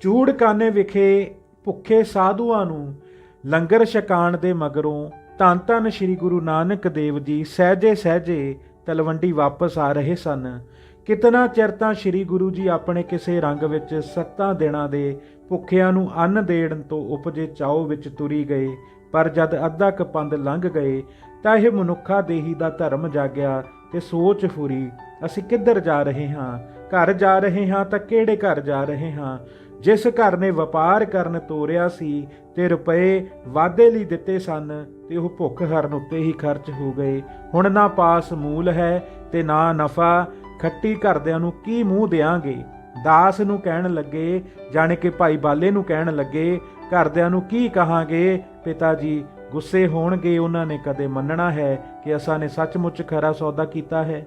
ਚੂੜਕਾਨੇ ਵਿਖੇ ਭੁੱਖੇ ਸਾਧੂਆਂ ਨੂੰ ਲੰਗਰ ਛਕਾਣ ਦੇ ਮਗਰੋਂ ਧੰਨ ਧੰਨ ਸ੍ਰੀ ਗੁਰੂ ਨਾਨਕ ਦੇਵ ਜੀ ਸਹਿਜੇ ਸਹਿਜੇ ਤਲਵੰਡੀ ਵਾਪਸ ਆ ਰਹੇ ਸਨ। ਕਿਤਨਾ ਚਿਰ ਤਾਂ ਸ੍ਰੀ ਗੁਰੂ ਜੀ ਆਪਣੇ ਕਿਸੇ ਰੰਗ ਵਿੱਚ ਸੱਤਾਂ ਦਿਨਾਂ ਦੇ ਭੁੱਖਿਆਂ ਨੂੰ ਅੰਨ ਦੇਣ ਤੋਂ ਉਪਜੇ ਚਾਉ ਵਿੱਚ ਤੁਰੀ ਗਏ, ਪਰ ਜਦ ਅੱਧਾ ਕੁ ਪੰਦ ਲੰਘ ਗਏ, ਤਾਂ ਇਹ ਮਨੁੱਖਾ ਦੇਹੀ ਦਾ ਧਰਮ ਜਾਗਿਆ ਤੇ ਸੋਚ ਫੁਰੀ, ਅਸੀਂ ਕਿੱਧਰ ਜਾ ਰਹੇ ਹਾਂ? ਘਰ ਜਾ ਰਹੇ ਹਾਂ ਤਾਂ ਕਿਹੜੇ ਘਰ ਜਾ ਰਹੇ ਹਾਂ? ਜਿਸ ਘਰ ਨੇ ਵਪਾਰ ਕਰਨ ਤੋਰਿਆ ਸੀ ਤੇ ਰੁਪਏ ਵਾਧੇ ਲਈ ਦਿੱਤੇ ਸਨ ਤੇ ਉਹ ਭੁੱਖ ਹਰਨ ਉੱਤੇ ਹੀ ਖਰਚ ਹੋ ਗਏ। ਹੁਣ ਨਾ ਪਾਸ ਮੂਲ ਹੈ ਤੇ ਨਾ ਨਫਾ, ਖੱਟੀ ਘਰਦਿਆਂ ਨੂੰ ਕੀ ਮੂੰਹ ਦੇਾਂਗੇ ਦਾਸ ਨੂੰ ਕਹਿਣ ਲੱਗੇ, ਜਾਣੇ ਕਿ ਭਾਈ ਬਾਲੇ ਨੂੰ ਕਹਿਣ ਲੱਗੇ, ਘਰਦਿਆਂ ਨੂੰ ਕੀ ਕਹਾਂਗੇ? ਪਿਤਾ ਜੀ, ਗੁੱਸੇ ਹੋਣਗੇ, ਉਹਨਾਂ ਨੇ ਕਦੇ ਮੰਨਣਾ ਹੈ ਕਿ ਅਸਾਂ ਨੇ ਸੱਚਮੁੱਚ ਖਰਾ ਸੌਦਾ ਕੀਤਾ ਹੈ।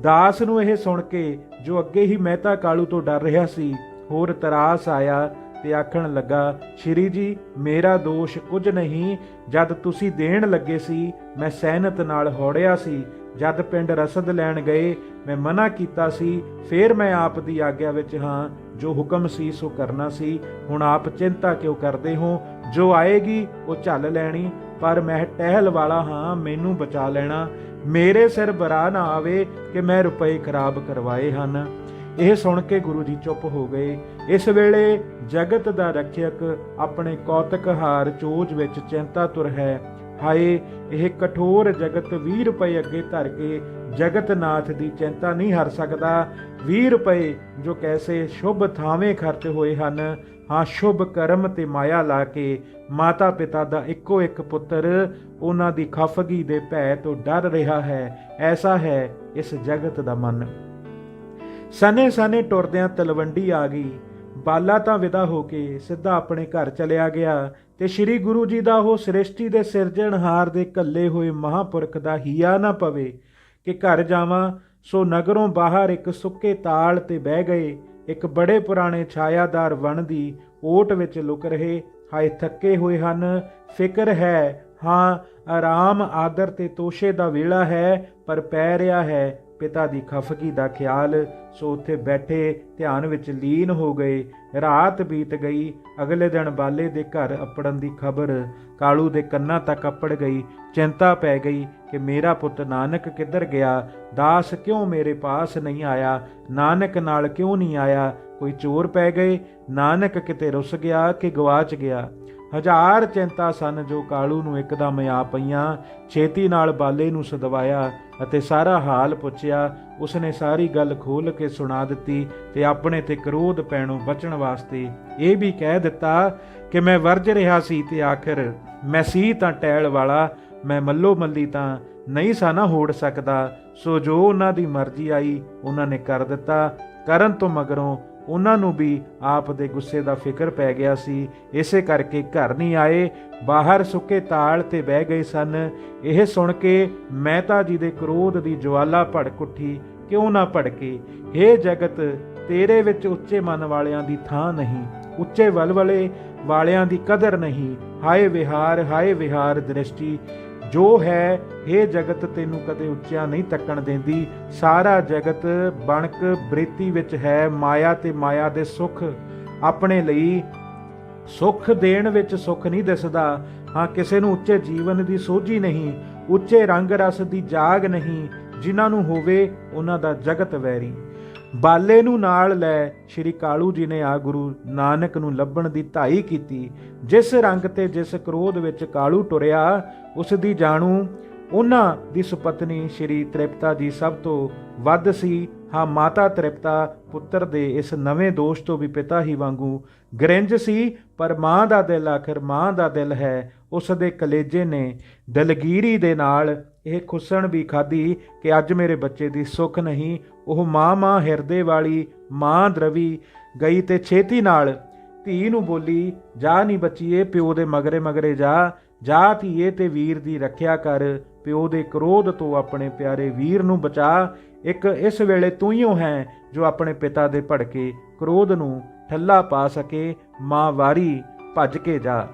ਦਾਸ ਨੂੰ ਇਹ ਸੁਣ ਕੇ ਜੋ ਅੱਗੇ ਹੀ ਮਹਿਤਾ ਕਾਲੂ ਤੋਂ ਡਰ ਰਿਹਾ ਸੀ ਹੋਰ ਤਰਾਸ ਆਇਆ ਤੇ ਆਖਣ ਲੱਗਾ, ਸ਼੍ਰੀ ਜੀ, ਮੇਰਾ ਦੋਸ਼ ਕੁਝ ਨਹੀਂ। ਜਦ ਤੁਸੀਂ ਦੇਣ ਲੱਗੇ ਸੀ, ਮੈਂ ਸਹਿਨਤ ਨਾਲ ਹੌੜਿਆ ਸੀ। ਜਦ ਪਿੰਡ ਰਸਦ ਲੈਣ ਗਏ, ਮੈਂ ਮਨਾ ਕੀਤਾ ਸੀ। ਫੇਰ ਮੈਂ ਆਪ ਦੀ ਆਗਿਆ ਵਿੱਚ ਹਾਂ। ਜੋ ਹੁਕਮ ਸੀ, ਸੋ ਕਰਨਾ ਸੀ। ਹੁਣ ਆਪ ਚਿੰਤਾ ਕਿਉਂ ਕਰਦੇ ਹੋ? ਜੋ ਆਏਗੀ, ਉਹ ਝੱਲ ਲੈਣੀ। ਪਰ ਮੈਂ ਟਹਿਲ ਵਾਲਾ ਹਾਂ, ਮੈਨੂੰ ਬਚਾ ਲੈਣਾ। ਮੇਰੇ ਸਿਰ ਬਰਾ ਨਾ ਆਵੇ ਕਿ ਮੈਂ ਰੁਪਏ ਖਰਾਬ ਕਰਵਾਏ ਹਨ। ਇਹ ਸੁਣ ਕੇ ਗੁਰੂ ਜੀ ਚੁੱਪ ਹੋ ਗਏ। ਇਸ ਵੇਲੇ ਜਗਤ ਦਾ ਰੱਖਿਅਕ ਆਪਣੇ ਕੌਤਕ ਹਾਰ ਚੋਜ ਵਿੱਚ ਚਿੰਤਾ ਤੁਰ ਹੈ। ਹਾਏ, ਇਹ ਕਠੋਰ ਜਗਤ 20 ਰੁਪਏ ਅੱਗੇ ਧਰ ਕੇ ਜਗਤਨਾਥ ਦੀ ਚਿੰਤਾ ਨਹੀਂ ਹਰ ਸਕਦਾ। 20 ਰੁਪਏ ਜੋ ਕੈਸੇ ਸ਼ੁਭ ਥਾਵੇਂ ਖਰਚ ਹੋਏ ਹਨ, ਹਾਂ ਸ਼ੁਭ ਕਰਮ ਤੇ ਮਾਇਆ ਲਾ ਕੇ ਮਾਤਾ ਪਿਤਾ ਦਾ ਇੱਕੋ ਇੱਕ ਪੁੱਤਰ ਉਹਨਾਂ ਦੀ ਖਫਗੀ ਦੇ ਭੈ ਤੋਂ ਡਰ ਰਿਹਾ ਹੈ। ਐਸਾ ਹੈ ਇਸ ਜਗਤ ਦਾ ਮਨ। ਸਨੇ ਸਨੇ ਟੁਰਦਿਆਂ ਤਲਵੰਡੀ ਆ ਗਈ। ਬਾਲਾ ਤਾਂ ਵਿਦਾ ਹੋ ਕੇ ਸਿੱਧਾ ਆਪਣੇ ਘਰ ਚਲਿਆ ਗਿਆ ਤੇ ਸ੍ਰੀ ਗੁਰੂ ਜੀ ਦਾ ਉਹ ਸ੍ਰਿਸ਼ਟੀ ਦੇ ਸਿਰਜਣਹਾਰ ਦੇ ਕੱਲੇ ਹੋਏ ਮਹਾਪੁਰਖ ਦਾ ਹੀਆ ਨਾ ਪਵੇ ਕਿ ਘਰ ਜਾਵਾਂ, ਸੋ ਨਗਰੋਂ ਬਾਹਰ ਇੱਕ ਸੁੱਕੇ ਤਾਲ ਤੇ ਬਹਿ ਗਏ। ਇੱਕ ਬੜੇ ਪੁਰਾਣੇ ਛਾਇਆਦਾਰ ਵਣ ਦੀ ਓਟ ਵਿੱਚ ਲੁਕ ਰਹੇ। ਹਾਏ ਥੱਕੇ ਹੋਏ ਹਨ, ਫਿਕਰ ਹੈ, ਹਾਂ, ਆਰਾਮ ਆਦਰ ਤੇ ਤੋਸ਼ੇ ਦਾ ਵੇਲਾ ਹੈ, ਪਰ ਪੈ ਰਿਹਾ ਹੈ ਪਿਤਾ ਦੀ ਖਫਗੀ ਦਾ ਖਿਆਲ ਸੋ ਉੱਥੇ ਬੈਠੇ ਧਿਆਨ ਵਿੱਚ ਲੀਨ ਹੋ ਗਏ। ਰਾਤ ਬੀਤ ਗਈ, ਅਗਲੇ ਦਿਨ ਬਾਲੇ ਦੇ ਘਰ ਅਪੜਨ ਦੀ ਖਬਰ। ਕਾਲੂ ਦੇ ਕੰਨਾਂ ਤੱਕ ਅਪੜ ਗਈ, ਚਿੰਤਾ ਪੈ ਗਈ ਕਿ ਮੇਰਾ ਪੁੱਤ ਨਾਨਕ ਕਿੱਧਰ ਗਿਆ? ਦਾਸ ਕਿਉਂ ਮੇਰੇ ਪਾਸ ਨਹੀਂ ਆਇਆ? ਨਾਨਕ ਨਾਲ ਕਿਉਂ ਨਹੀਂ ਆਇਆ? ਕੋਈ ਚੋਰ ਪੈ ਗਏ? ਨਾਨਕ ਕਿਤੇ ਰੁੱਸ ਗਿਆ ਕਿ ਗਵਾਚ ਗਿਆ? ਹਜ਼ਾਰ ਚਿੰਤਾ ਸਨ ਜੋ ਕਾਲੂ ਨੂੰ ਇੱਕਦਮ ਆ ਪਈਆਂ। ਛੇਤੀ ਨਾਲ ਬਾਲੇ ਨੂੰ ਸਦਵਾਇਆ। ਅਤੇ ਸਾਰਾ ਹਾਲ ਪੁੱਛਿਆ, ਉਸਨੇ ਸਾਰੀ ਗੱਲ ਖੋਲ ਕੇ ਸੁਣਾ ਦਿੱਤੀ ਤੇ ਆਪਣੇ ਤੇ ਕਰੋਧ ਪੈਣੋਂ ਬਚਣ ਵਾਸਤੇ ਇਹ ਵੀ ਕਹਿ ਦਿੱਤਾ ਕਿ ਮੈਂ ਵਰਜ ਰਿਹਾ ਸੀ ਤੇ ਆਖਰ, ਮੈਂ ਸੀ ਤਾਂ ਟੈਲ ਵਾਲਾ, ਮੈਂ ਮੱਲੋ ਮੱਲੀ ਤਾਂ ਨਹੀਂ ਸਾ ਨਾ ਹੋੜ ਸਕਦਾ। ਸੋ ਜੋ ਉਹਨਾਂ ਦੀ ਮਰਜ਼ੀ ਆਈ, ਉਹਨਾਂ ਨੇ ਕਰ ਦਿੱਤਾ। ਕਰਨ ਤੋਂ ਮਗਰੋਂ ਉਹਨਾਂ ਨੂੰ ਵੀ ਆਪ ਦੇ ਗੁੱਸੇ ਦਾ ਫਿਕਰ ਪੈ ਗਿਆ ਸੀ। ਇਸੇ ਕਰਕੇ ਘਰ ਨਹੀਂ ਆਏ, ਬਾਹਰ ਸੁੱਕੇ ਤਾਲ ਤੇ ਬਹਿ ਗਏ ਸਨ। ਇਹ ਸੁਣ ਕੇ ਮਹਿਤਾ ਜੀ ਦੇ ਕ੍ਰੋਧ ਦੀ ਜਵਾਲਾ ਭੜਕ ਉੱਠੀ। ਕਿਉਂ ਨਾ ਭੜਕੇ? हे ਜਗਤ, ਤੇਰੇ ਵਿੱਚ ਉੱਚੇ ਮਨ ਵਾਲਿਆਂ ਦੀ ਥਾਂ ਨਹੀਂ। ਉੱਚੇ ਵਲਵਲੇ ਵਾਲਿਆਂ ਦੀ ਕਦਰ ਨਹੀਂ। ਹਾਏ ਵਿਹਾਰ ਹਾਏ ਵਿਹਾਰ ਦ੍ਰਿਸ਼ਟੀ। ਜੋ ਹੈ ਇਹ ਜਗਤ ਤੈਨੂੰ ਕਦੇ ਉੱਚਾ ਨਹੀਂ ਤੱਕਣ ਦਿੰਦੀ। ਸਾਰਾ ਜਗਤ ਬਣਕ ਬ੍ਰਿਤੀ ਵਿੱਚ ਹੈ, ਮਾਇਆ ਤੇ ਮਾਇਆ ਦੇ ਸੁਖ। ਆਪਣੇ ਲਈ ਸੁਖ ਦੇਣ ਵਿੱਚ ਸੁਖ ਨਹੀਂ ਦਿਸਦਾ। ਹਾਂ, ਕਿਸੇ ਨੂੰ ਉੱਚੇ ਜੀਵਨ ਦੀ ਸੋਝੀ ਨਹੀਂ, ਉੱਚੇ ਰੰਗ ਰਸ ਦੀ ਜਾਗ ਨਹੀਂ। ਜਿਨ੍ਹਾਂ ਨੂੰ ਹੋਵੇ, ਉਹਨਾਂ ਦਾ ਜਗਤ ਵੈਰੀ। ਬਾਲੇ ਨੂੰ ਨਾਲ ਲੈ ਸ਼੍ਰੀ ਕਾਲੂ ਜੀ ਨੇ ਆ ਗੁਰੂ ਨਾਨਕ ਨੂੰ ਲੱਭਣ ਦੀ ਧਾਈ ਕੀਤੀ। ਜਿਸ ਰੰਗ ਤੇ ਜਿਸ ਕ੍ਰੋਧ ਵਿੱਚ ਕਾਲੂ ਟੁਰਿਆ ਉਸ ਦੀ ਜਾਣੂ ਉਹਨਾਂ ਦੀ ਸੁਪਤਨੀ ਸ਼੍ਰੀ ਤ੍ਰਿਪਤਾ ਜੀ ਸਭ ਤੋਂ ਵੱਧ ਸੀ। ਹਾਂ, ਮਾਤਾ ਤ੍ਰਿਪਤਾ ਪੁੱਤਰ ਦੇ ਇਸ ਨਵੇਂ ਦੋਸ਼ ਤੋਂ ਵੀ ਪਿਤਾ ਹੀ ਵਾਂਗੂ ਗ੍ਰਿੰਜ ਸੀ, ਪਰ ਮਾਂ ਦਾ ਦਿਲ ਆਖਰ ਮਾਂ ਦਾ ਦਿਲ ਹੈ, ਉਸ ਦੇ ਕਲੇਜੇ ਨੇ ਦਲਗੀਰੀ ਦੇ ਨਾਲ ਇਹ ਖੁਸਣ ਵੀ ਖਾਦੀ ਕਿ ਅੱਜ ਮੇਰੇ ਬੱਚੇ ਦੀ ਸੁੱਖ ਨਹੀਂ, ਉਹ ਮਾਂ ਮਾਂ ਹਿਰਦੇ ਵਾਲੀ ਮਾਂ ਦਰਵੀ ਗਈ ਤੇ ਛੇਤੀ ਨਾਲ ਧੀ ਨੂੰ ਬੋਲੀ, ਜਾ ਨਹੀਂ ਬੱਚੀਏ, ਪਿਓ ਦੇ ਮਗਰੇ ਮਗਰੇ ਜਾ ਜਾ ਧੀਏ ਤੇ ਵੀਰ ਦੀ ਰੱਖਿਆ ਕਰ, ਪਿਓ ਦੇ ਕ੍ਰੋਧ ਤੋਂ ਆਪਣੇ ਪਿਆਰੇ ਵੀਰ ਨੂੰ ਬਚਾ। ਇੱਕ ਇਸ ਵੇਲੇ ਤੂੰ ਹੀ ਹੈ ਜੋ ਆਪਣੇ ਪਿਤਾ ਦੇ ਭੜਕੇ ਕ੍ਰੋਧ ਨੂੰ ਠੱਲਾ ਪਾ ਸਕੇ, ਮਾਂ ਵਾਰੀ ਭੱਜ ਕੇ ਜਾ।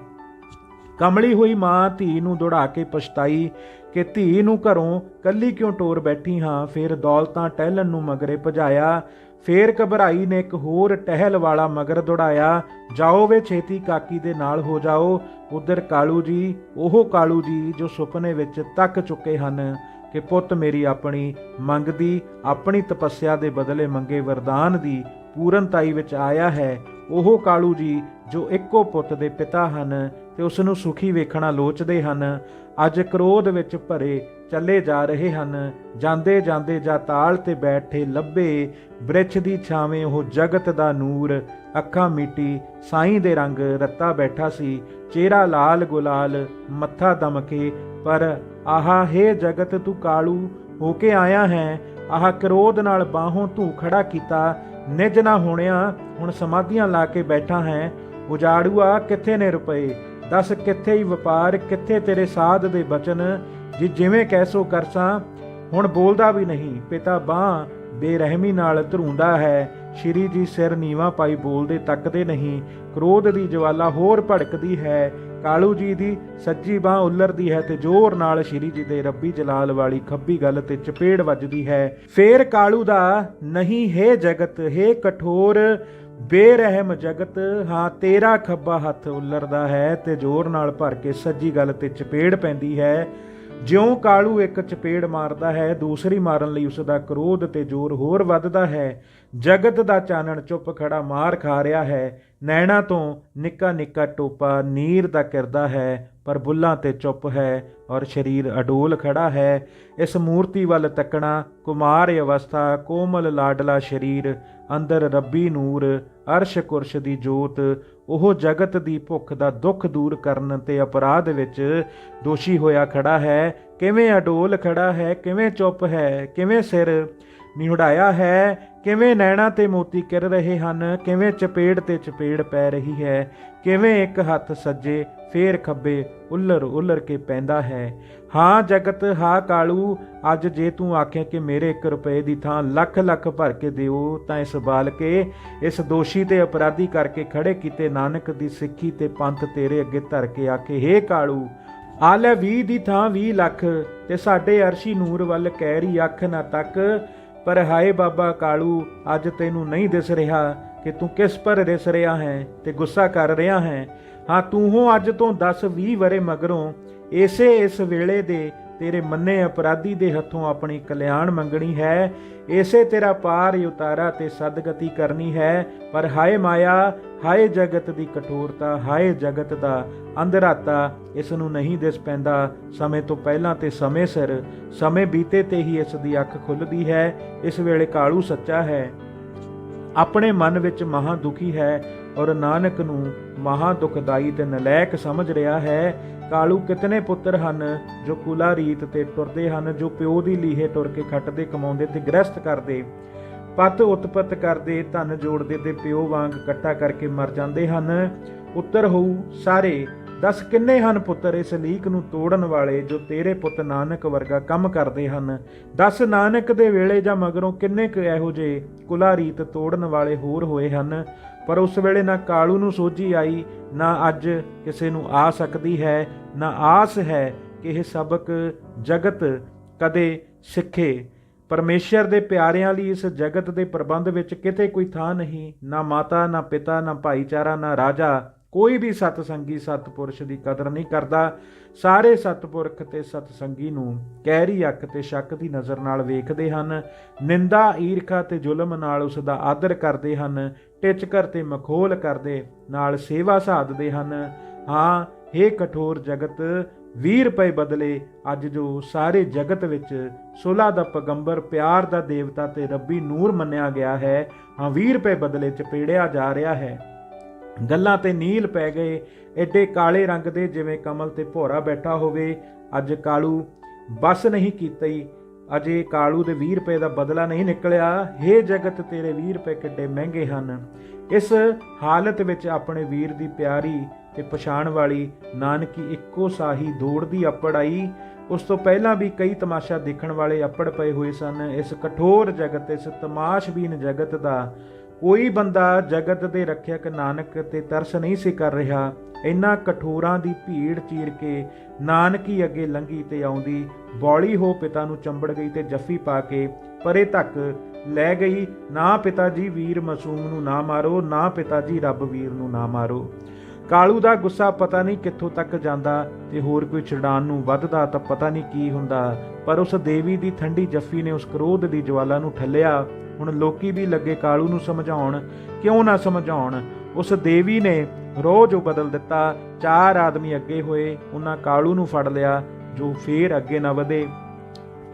ਕਮਲੀ ਹੋਈ ਮਾਂ ਧੀ ਨੂੰ ਦੌੜਾ ਕੇ ਪਛਤਾਈ ਕਿ ਧੀ ਨੂੰ ਘਰੋਂ ਕੱਲੀ ਕਿਉਂ ਟੋਰ ਬੈਠੀ ਹਾਂ, ਫਿਰ ਦੌਲਤਾਂ ਟਹਿਲਣ ਨੂੰ ਮਗਰੇ ਭਜਾਇਆ। ਫੇਰ ਘਬਰਾਈ ਨੇ ਇੱਕ ਹੋਰ ਟਹਿਲ ਵਾਲਾ ਮਗਰ ਦੌੜਾਇਆ। ਜਾਓ ਵੇ ਛੇਤੀ ਕਾਕੀ ਦੇ ਨਾਲ ਹੋ ਜਾਓ। ਉਧਰ ਕਾਲੂ ਜੀ, ਉਹ ਕਾਲੂ ਜੀ ਜੋ ਸੁਪਨੇ ਵਿੱਚ ਤੱਕ ਚੁੱਕੇ ਹਨ ਕਿ ਪੁੱਤ ਮੇਰੀ ਆਪਣੀ ਮੰਗਦੀ, ਆਪਣੀ ਤਪੱਸਿਆ ਦੇ ਬਦਲੇ ਮੰਗੇ ਵਰਦਾਨ ਦੀ ਪੂਰਨਤਾਈ ਵਿੱਚ ਆਇਆ ਹੈ, ਉਹ ਕਾਲੂ ਜੀ ਜੋ ਇੱਕੋ ਪੁੱਤ ਦੇ ਪਿਤਾ ਹਨ ਤੇ ਉਸ ਨੂੰ ਸੁਖੀ ਵੇਖਣਾ ਲੋਚਦੇ ਹਨ। ਅੱਜ ਕ੍ਰੋਧ ਵਿੱਚ ਭਰੇ ਚੱਲੇ ਜਾ ਰਹੇ ਹਨ। ਜਾਂਦੇ ਜਾਂਦੇ ਜਾਂ ਤਾਲ ਤੇ ਬੈਠੇ ਲੱਭੇ ਬ੍ਰਿਛ ਦੀ ਛਾਵੇਂ ਉਹ ਜਗਤ ਦਾ ਨੂਰ। ਅੱਖਾਂ ਮੀਟੀ ਸਾਈਂ ਦੇ ਰੰਗ ਰੱਤਾ ਬੈਠਾ ਸੀ। ਚਿਹਰਾ ਲਾਲ ਗੁਲਾਲ, ਮੱਥਾ ਦਮਕੇ। ਪਰ ਆਹਾ, ਹੇ ਜਗਤ, ਤੂੰ ਕਾਲੂ ਹੋ ਕੇ ਆਇਆ ਹੈ। ਆਹ, ਕ੍ਰੋਧ ਨਾਲ ਬਾਹੋਂ ਤੂੰ ਖੜਾ ਕੀਤਾ। ਨਿਜ ਨਾ ਹੋਣਿਆ ਹੁਣ ਸਮਾਧੀਆਂ ਲਾ ਕੇ ਬੈਠਾ ਹੈ। ਉਜਾੜੂਆ ਕਿੱਥੇ ਨੇ ਰੁਪਏ? ਦੱਸ ਕਿੱਥੇ ਹੀ ਵਪਾਰ? ਕਿੱਥੇ ਤੇਰੇ ਸਾਧ ਦੇ ਬਚਨ? ਜੀ ਜਿਵੇਂ ਕੈਸੋ ਕਰਸਾਂ, ਹੁਣ ਬੋਲਦਾ ਵੀ ਨਹੀਂ, ਪਿਤਾ ਬਾਹ ਬੇਰਹਿਮੀ ਨਾਲ ਧਰੂੰਦਾ ਹੈ, ਸ਼੍ਰੀ ਜੀ ਸਿਰ ਨੀਵਾ ਪਾਈ ਬੋਲਦੇ ਤੱਕਦੇ ਨਹੀਂ, ਕ੍ਰੋਧ ਦੀ ਜਵਾਲਾ ਹੋਰ ਭੜਕਦੀ ਹੈ, ਕਾਲੂ ਜੀ ਦੀ ਸੱਜੀ ਬਾਹ ਉੱਲਰਦੀ ਹੈ ਤੇ ਜ਼ੋਰ ਨਾਲ ਸ਼੍ਰੀ ਜੀ ਦੇ ਰੱਬੀ ਜਲਾਲ ਵਾਲੀ ਖੱਬੀ ਗੱਲ ਤੇ ਚਪੇੜ ਵੱਜਦੀ ਹੈ। ਫੇਰ ਕਾਲੂ ਦਾ, ਨਹੀਂ, ਹੈ ਜਗਤ, ਹੈ ਕਠੋਰ, ਬੇਰਹਿਮ ਜਗਤ, ਹਾਂ, ਤੇਰਾ ਖੱਬਾ ਹੱਥ ਉੱਲਰਦਾ ਹੈ ਤੇ ਜ਼ੋਰ ਨਾਲ ਭਰ ਕੇ ਸੱਜੀ ਗੱਲ ਤੇ ਚਪੇੜ ਪੈਂਦੀ ਹੈ ਜਿਉਂ ਕਾਲੂ ਇੱਕ ਚਪੇੜ ਮਾਰਦਾ ਹੈ, ਦੂਸਰੀ ਮਾਰਨ ਲਈ ਉਸ ਦਾ ਕ੍ਰੋਧ ਤੇ ਜ਼ੋਰ ਹੋਰ ਵੱਧਦਾ ਹੈ। ਜਗਤ ਦਾ ਚਾਨਣ ਚੁੱਪ ਖੜਾ ਮਾਰ ਖਾ ਰਿਹਾ ਹੈ। ਨੈਣਾ ਤੋਂ ਨਿੱਕਾ ਨਿੱਕਾ ਟੋਪਾ ਨੀਰ ਦਾ ਕਿਰਦਾ ਹੈ, ਪਰ ਬੁੱਲਾਂ ਤੇ ਚੁੱਪ ਹੈ ਔਰ ਸਰੀਰ ਅਡੋਲ ਖੜਾ ਹੈ। ਇਸ ਮੂਰਤੀ ਵੱਲ ਤੱਕਣਾ, ਕੁਮਾਰ ਅਵਸਥਾ, ਕੋਮਲ ਲਾਡਲਾ ਸਰੀਰ ਅੰਦਰ ਰੱਬੀ ਨੂਰ, ਅਰਸ਼ ਕੁਰਸ਼ ਦੀ ਜੋਤ, ਉਹ ਜਗਤ ਦੀ ਭੁੱਖ ਦਾ ਦੁੱਖ ਦੂਰ ਕਰਨ ਤੇ ਅਪਰਾਧ ਵਿੱਚ ਦੋਸ਼ੀ ਹੋਇਆ ਖੜਾ ਹੈ। ਕਿਵੇਂ ਅਡੋਲ ਖੜਾ ਹੈ, ਕਿਵੇਂ ਚੁੱਪ ਹੈ, ਕਿਵੇਂ ਸਿਰ ਨਿਹੜਾਇਆ ਹੈ ਕਿਵੇਂ ਨੈਣਾ ਤੇ ਮੋਤੀ ਕਿਰ ਰਹੇ ਹਨ, ਕਿਵੇਂ ਚਪੇੜ ਤੇ ਚਪੇੜ ਪੈ ਰਹੀ ਹੈ, ਕਿਵੇਂ ਇੱਕ ਹੱਥ ਸੱਜੇ ਫੇਰ ਖੱਬੇ ਉੱਲਰ ਉੱਲਰ ਕੇ ਪੈਂਦਾ ਹੈ। ਹਾਂ ਜਗਤ, ਹਾਂ ਕਾਲੂ, ਅੱਜ ਜੇ ਤੂੰ ਆਖੇ ਕਿ ਮੇਰੇ 1 ਰੁਪਏ ਦੀ ਥਾਂ ਲੱਖ ਲੱਖ ਭਰ ਕੇ ਦਿਓ, ਤਾਂ ਇਸ ਬਾਲ ਕੇ, ਇਸ ਦੋਸ਼ੀ ਤੇ ਅਪਰਾਧੀ ਕਰਕੇ ਖੜੇ ਕੀਤੇ ਨਾਨਕ ਦੀ ਸਿੱਖੀ ਤੇ ਪੰਥ ਤੇਰੇ ਅੱਗੇ ਧਰ ਕੇ ਆਖੇ, ਹੇ ਕਾਲੂ ਆ ਲੈ 20 ਦੀ ਥਾਂ 20 ਲੱਖ, ਤੇ ਸਾਡੇ ਅਰਸ਼ੀ ਨੂਰ ਵੱਲ ਕਹਿਰੀ ਅੱਖ ਨਾ ਤੱਕ ਪਰ ਹਾਏ ਬਾਬਾ ਕਾਲੂ, ਅੱਜ ਤੈਨੂੰ ਨਹੀਂ ਦਿਸ ਰਿਹਾ ਕਿ ਤੂੰ ਕਿਸ ਪਰ ਰਿਸ ਰਿਹਾ ਹੈ ਤੇ ਗੁੱਸਾ ਕਰ ਰਿਹਾ ਹੈ। ਹਾਂ, ਤੂੰ ਹੋ ਅੱਜ ਤੋਂ 10 20 ਵਰੇ ਮਗਰੋਂ ਇਸੇ ਇਸ ਵੇਲੇ ਦੇ ਤੇਰੇ ਮੰਨੇ ਅਪਰਾਧੀ ਦੇ ਹੱਥੋਂ ਆਪਣੀ ਕਲਿਆਣ ਮੰਗਣੀ ਹੈ। ਇਸੇ ਤੇਰਾ ਪਾਰ ਉਤਾਰਾ ਤੇ ਸਦਗਤੀ ਕਰਨੀ ਹੈ। ਪਰ ਹਾਏ ਮਾਇਆ, ਹਾਏ ਜਗਤ ਦੀ ਕਠੋਰਤਾ, ਹਾਏ ਜਗਤ ਦਾ ਅੰਧਰਾਤਾ ਇਸ ਨੂੰ ਨਹੀਂ ਦਿਸ ਪੈਂਦਾ। ਸਮੇਂ ਤੋਂ ਪਹਿਲਾਂ ਤੇ ਸਮੇਂ ਸਿਰ, ਸਮੇਂ ਬੀਤੇ ਤੇ ਹੀ ਇਸ ਦੀ ਅੱਖ ਖੁੱਲਦੀ ਹੈ। ਇਸ ਵੇਲੇ ਕਾਲੂ ਸੱਚਾ ਹੈ। ਆਪਣੇ ਮਨ ਵਿੱਚ ਮਹਾ ਦੁਖੀ ਹੈ ਔਰ ਨਾਨਕ ਨੂੰ ਮਹਾ ਦੁਖਦਾਈ ਤੇ ਨਲਾਇਕ ਸਮਝ ਰਿਹਾ ਹੈ। ਕਾਲੂ ਕਿਤਨੇ ਪੁੱਤਰ ਹਨ ਜੋ ਕੁਲਾ ਰੀਤ ਤੇ ਟੁਰਦੇ ਹਨ, ਜੋ ਪਿਓ ਦੀ ਲੀਹੇ ਟੁਰ ਕੇ ਖੱਟਦੇ, ਕਮਾਉਂਦੇ ਤੇ ਗ੍ਰਸਤ ਕਰਦੇ। ਪਤ ਉਤਪਤ ਕਰਦੇ, ਧਨ ਜੋੜਦੇ ਤੇ ਪਿਓ ਵਾਂਗ ਇਕੱਠਾ ਕਰਕੇ ਮਰ ਜਾਂਦੇ ਹਨ। ਉੱਤਰ ਹੋਊ ਸਾਰੇ ਦਸ ਕਿੰਨੇ ਹਨ ਪੁੱਤਰ ਇਸ ਲੀਕ ਨੂੰ ਤੋੜਨ ਵਾਲੇ ਜੋ ਤੇਰੇ ਪੁੱਤ ਨਾਨਕ ਵਰਗਾ ਕੰਮ ਕਰਦੇ ਹਨ? ਦਸ ਨਾਨਕ ਦੇ ਵੇਲੇ ਜਾਂ ਮਗਰੋਂ ਕਿੰਨੇ ਕੁ ਇਹੋ ਜੇ ਕੁਲਾ ਰੀਤ ਤੋੜਨ ਵਾਲੇ ਹੋਰ ਹੋਏ ਹਨ? ਪਰ ਉਸ ਵੇਲੇ ਨਾ ਕਾਲੂ ਨੂੰ ਸੋਝੀ ਆਈ, ਨਾ ਅੱਜ ਕਿਸੇ ਨੂੰ ਆ ਸਕਦੀ ਹੈ, ਨਾ ਆਸ ਹੈ ਕਿ ਇਹ ਸਬਕ ਜਗਤ ਕਦੇ ਸਿੱਖੇ। ਪਰਮੇਸ਼ਰ ਦੇ ਪਿਆਰਿਆਂ ਲਈ ਇਸ ਜਗਤ ਦੇ ਪ੍ਰਬੰਧ ਵਿੱਚ ਕਿਤੇ ਕੋਈ ਥਾਂ ਨਹੀਂ, ਨਾ ਮਾਤਾ, ਨਾ ਪਿਤਾ, ਨਾ ਭਾਈਚਾਰਾ, ਨਾ ਰਾਜਾ। ਕੋਈ ਵੀ ਸਤਸੰਗੀ ਸਤਪੁਰਸ਼ ਦੀ ਕਦਰ ਨਹੀਂ ਕਰਦਾ। ਸਾਰੇ ਸਤਪੁਰਖ ਤੇ ਸਤਸੰਗੀ ਨੂੰ ਕਹਿਰੀ ਅੱਖ ਤੇ ਸ਼ੱਕ ਦੀ ਨਜ਼ਰ ਨਾਲ ਵੇਖਦੇ ਹਨ। ਨਿੰਦਾ, ਈਰਖਾ ਤੇ ਜ਼ੁਲਮ ਨਾਲ ਉਸ ਦਾ ਆਦਰ ਕਰਦੇ ਹਨ। ਟਿਚਕਰ ਤੇ ਮਖੋਲ ਕਰਦੇ ਨਾਲ ਸੇਵਾ ਸਾਧਦੇ ਹਨ। ਹਾਂ हे ਕਠੋਰ ਜਗਤ 20 ਰੁਪਏ ਬਦਲੇ ਅੱਜ ਜੋ ਸਾਰੇ ਜਗਤ ਵਿੱਚ ਸੁਲਾ ਦਾ ਪਗੰਬਰ ਪਿਆਰ ਦਾ ਦੇਵਤਾ ਤੇ ਰੱਬੀ ਨੂਰ ਮੰਨਿਆ ਗਿਆ ਹੈ, ਹਾਂ 20 ਰੁਪਏ ਬਦਲੇ ਚਪੇੜਿਆ ਜਾ ਰਿਹਾ ਹੈ। ਗੱਲਾਂ ਤੇ ਨੀਲ ਪੈ ਗਏ। ਐਡੇ ਕਾਲੇ ਰੰਗ ਦੇ ਜਿਵੇਂ ਕਮਲ ਤੇ ਭੋਰਾ ਬੈਠਾ ਹੋਵੇ, ਅੱਜ ਕਾਲੂ ਬਸ ਨਹੀਂ ਕੀਤੀ ਅਜੇ ਕਾਲੂ ਦੇ 20 ਰੁਪਏ ਦਾ ਬਦਲਾ ਨਹੀਂ ਨਿਕਲਿਆ। ਹੇ ਜਗਤ, ਤੇਰੇ 20 ਰੁਪਏ ਕਿੱਡੇ ਮਹਿੰਗੇ ਹਨ। ਇਸ ਹਾਲਤ ਵਿੱਚ ਆਪਣੇ ਵੀਰ ਦੀ ਪਿਆਰੀ ਤੇ ਪਛਾਣ ਵਾਲੀ ਨਾਨਕੀ ਇੱਕੋ ਸਾਹੀ ਦੌੜਦੀ ਅੱਪੜ ਆਈ। ਉਸ ਤੋਂ ਪਹਿਲਾਂ ਵੀ ਕਈ ਤਮਾਸ਼ਾ ਦੇਖਣ ਵਾਲੇ ਅੱਪੜ ਪਏ ਹੋਏ ਸਨ। ਇਸ ਕਠੋਰ ਜਗਤ, ਇਸ ਤਮਾਸ਼ਬੀਨ ਜਗਤ ਦਾ ਕੋਈ ਬੰਦਾ ਜਗਤ ਦੇ ਰੱਖਿਅਕ ਨਾਨਕ ਤੇ ਤਰਸ ਨਹੀਂ ਸੀ ਕਰ ਰਿਹਾ ਇਨ੍ਹਾਂ ਕਠੋਰਾਂ ਦੀ ਭੀੜ ਚੀਰ ਕੇ ਨਾਨਕੀ ਅੱਗੇ ਲੰਗੀ ਤੇ ਆਉਂਦੀ, ਬੌਲੀ ਹੋ ਪਿਤਾ ਨੂੰ ਚੰਬੜ ਗਈ ਤੇ ਜੱਫੀ ਪਾ ਕੇ, ਪਰੇ ਤੱਕ ਲੈ ਗਈ, ਨਾ ਪਿਤਾ ਜੀ, ਵੀਰ ਮਾਸੂਮ ਨੂੰ ਨਾ ਮਾਰੋ, ਨਾ ਪਿਤਾ ਜੀ, ਰੱਬ ਵੀਰ ਨੂੰ ਨਾ ਮਾਰੋ। ਕਾਲੂ ਦਾ ਗੁੱਸਾ ਪਤਾ ਨਹੀਂ ਕਿੱਥੋਂ ਤੱਕ ਜਾਂਦਾ ਤੇ ਹੋਰ ਕੋਈ ਛਡਾਨ ਨੂੰ ਵੱਧਦਾ ਤਾਂ ਪਤਾ ਨਹੀਂ ਕੀ ਹੁੰਦਾ, ਪਰ ਉਸ ਦੇਵੀ ਦੀ ਠੰਡੀ ਜੱਫੀ ਨੇ ਉਸ ਕ੍ਰੋਧ ਦੀ ਜਵਾਲਾ ਨੂੰ ਠੱਲਿਆ। ਹੁਣ ਲੋਕੀ ਵੀ ਲੱਗੇ ਕਾਲੂ ਨੂੰ ਸਮਝਾਉਣ, ਕਿਉਂ ਨਾ ਸਮਝਾਉਣ? ਉਸ ਦੇਵੀ ਨੇ ਰੋਹ ਜੋ ਬਦਲ ਦਿੱਤਾ। ਚਾਰ ਆਦਮੀ ਅੱਗੇ ਹੋਏ, ਉਹਨਾਂ ਕਾਲੂ ਨੂੰ ਫੜ ਲਿਆ, ਜੋ ਫੇਰ ਅੱਗੇ ਨਾ ਵਧੇ।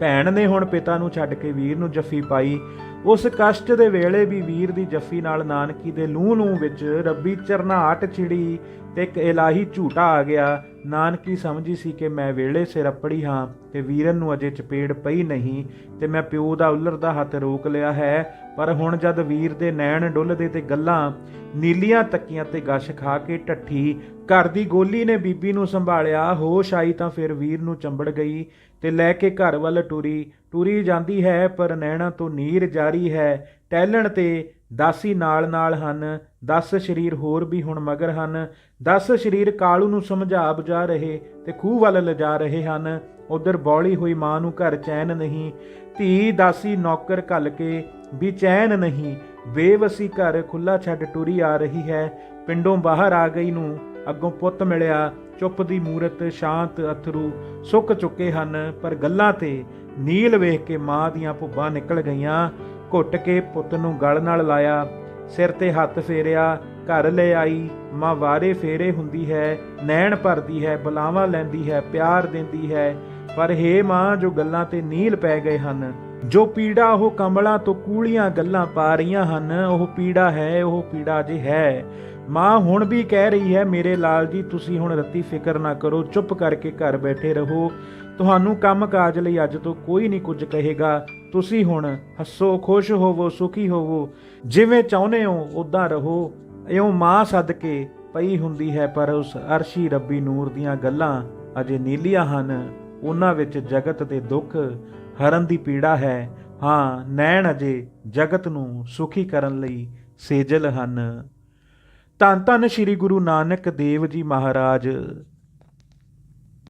ਭੈਣ ਨੇ ਹੁਣ ਪਿਤਾ ਨੂੰ ਛੱਡ ਕੇ ਵੀਰ ਨੂੰ ਜੱਫੀ ਪਾਈ। ਉਸ ਕਸ਼ਟ ਦੇ ਵੇਲੇ ਵੀ ਵੀਰ ਦੀ ਜੱਫੀ ਨਾਲ ਨਾਨਕੀ ਦੇ ਲੂਹ ਲੂਹ ਵਿੱਚ ਰੱਬੀ ਚਰਨਾਹਟ ਛਿੜੀ ਤੇ ਇੱਕ ਇਲਾਹੀ ਝੂਟਾ ਆ ਗਿਆ। ਨਾਨਕੀ ਸਮਝੀ ਸੀ ਕਿ ਮੈਂ ਵੇਲੇ ਸਿਰ ਅੱਪੜੀ ਹਾਂ ਤੇ ਵੀਰਨ ਨੂੰ ਅਜੇ ਚਪੇੜ ਪਈ ਨਹੀਂ ਤੇ ਮੈਂ ਪਿਓ ਦਾ ਉਲਰਦਾ ਹੱਥ ਰੋਕ ਲਿਆ ਹੈ। ਪਰ ਹੁਣ ਜਦ ਵੀਰ ਦੇ ਨੈਣ ਡੁੱਲਦੇ ਤੇ ਗੱਲਾਂ ਨੀਲੀਆਂ ਤੱਕੀਆਂ ਤੇ ਗਸ਼ ਖਾ ਕੇ ਟੱਠੀ ਘਰ ਦੀ ਗੋਲੀ ਨੇ ਬੀਬੀ ਨੂੰ ਸੰਭਾਲਿਆ, ਹੋਸ਼ ਆਈ ਤਾਂ ਫਿਰ ਵੀਰ ਨੂੰ ਚੰਬੜ ਗਈ ਤੇ ਲੈ ਕੇ ਘਰ ਵੱਲ ਟੁਰੀ। ਟੁਰੀ ਜਾਂਦੀ ਹੈ, ਪਰ ਨੈਣਾ ਤੋਂ ਨੀਰ ਜਾਰੀ ਹੈ। ਟਹਿਲਣ ਤੇ ਦਾਸੀ ਨਾਲ ਨਾਲ ਹਨ। 10 ਸ਼ਰੀਰ ਹੋਰ ਵੀ ਹੁਣ ਮਗਰ ਹਨ। 10 ਸ਼ਰੀਰ ਕਾਲੂ ਨੂੰ ਸਮਝਾ ਬੁਝਾ ਰਹੇ ਤੇ ਖੂਹ ਵੱਲ ਲਿਜਾ ਰਹੇ ਹਨ। ਉਧਰ ਬੌਲੀ ਹੋਈ ਮਾਂ ਨੂੰ ਘਰ ਚੈਨ ਨਹੀਂ। ਧੀ ਦਾਸੀ ਨੌਕਰ ਘੱਲ ਕੇ ਵੀ ਚੈਨ ਨਹੀਂ। ਬੇਵਸੀ ਘਰ ਖੁੱਲਾ ਛੱਡ ਟੁਰੀ ਆ ਰਹੀ ਹੈ। ਪਿੰਡੋਂ ਬਾਹਰ ਆ ਗਈ ਨੂੰ ਅੱਗੋਂ ਪੁੱਤ ਮਿਲਿਆ, ਚੁੱਪ ਦੀ ਮੂਰਤ ਸ਼ਾਂਤ ਅਥਰੂ ਸੁੱਕ ਚੁੱਕੇ ਹਨ, ਪਰ ਗੱਲਾਂ ਤੇ ਨੀਲ ਵੇਖ ਕੇ ਮਾਂ ਦੀਆਂ ਭੁੱਬਾਂ ਨਿਕਲ ਗਈਆਂ। ਘੁੱਟ ਕੇ ਪੁੱਤ ਨੂੰ ਗਲ ਨਾਲ ਲਾਇਆ, ਸਿਰ ਤੇ ਹੱਥ ਫੇਰਿਆ, ਘਰ ਲੈ ਆਈ। ਮਾਂ ਵਾਰੇ ਫੇਰੇ ਹੁੰਦੀ ਹੈ, ਨੈਣ ਭਰਦੀ ਹੈ, ਬੁਲਾਵਾ ਲੈਂਦੀ ਹੈ, ਪਿਆਰ ਦਿੰਦੀ ਹੈ। ਪਰ ਹੇ ਮਾਂ, ਜੋ ਗੱਲਾਂ ਤੇ ਨੀਲ ਪੈ ਗਏ ਹਨ, ਜੋ ਪੀੜਾ ਉਹ ਕਮਲਾਂ ਤੋਂ ਕੂਲੀਆਂ ਗੱਲਾਂ ਪਾ ਰਹੀਆਂ ਹਨ, ਉਹ ਪੀੜਾ ਹੈ, ਉਹ ਪੀੜਾ ਜੇ ਹੈ। ਮਾਂ ਹੁਣ ਵੀ ਕਹਿ ਰਹੀ ਹੈ, ਮੇਰੇ ਲਾਲ ਜੀ, ਤੁਸੀਂ ਹੁਣ ਰੱਤੀ ਫਿਕਰ ਨਾ ਕਰੋ, ਚੁੱਪ ਕਰਕੇ ਘਰ ਬੈਠੇ ਰਹੋ। ਤੁਹਾਨੂੰ ਕੰਮ ਕਾਜ ਲਈ ਅੱਜ ਤੋਂ ਕੋਈ ਨਹੀਂ ਕੁਝ ਕਹੇਗਾ। ਤੁਸੀਂ ਹੁਣ ਹੱਸੋ, ਖੁਸ਼ ਹੋਵੋ, ਸੁਖੀ ਹੋਵੋ। ਜਿਵੇਂ ਚਾਹੁੰਦੇ ਹੋ ਉਦਾਂ ਰਹੋ। ਇਉਂ ਮਾਂ ਸਦਕੇ ਪਈ ਹੁੰਦੀ ਹੈ, ਪਰ ਉਸ ਅਰਸ਼ੀ ਰੱਬੀ ਨੂਰ ਦੀਆਂ ਗੱਲਾਂ ਅਜੇ ਨੀਲੀਆਂ ਹਨ। ਉਹਨਾਂ ਵਿੱਚ ਜਗਤ ਦੇ ਦੁੱਖ ਹਰਨ ਦੀ ਪੀੜਾ ਹੈ। ਹਾਂ, ਨੈਣ ਅਜੇ ਜਗਤ ਨੂੰ ਸੁਖੀ ਕਰਨ ਲਈ ਸੇਜਲ ਹਨ। ਧੰਨ ਧੰਨ ਸ੍ਰੀ ਗੁਰੂ ਨਾਨਕ ਦੇਵ ਜੀ ਮਹਾਰਾਜ।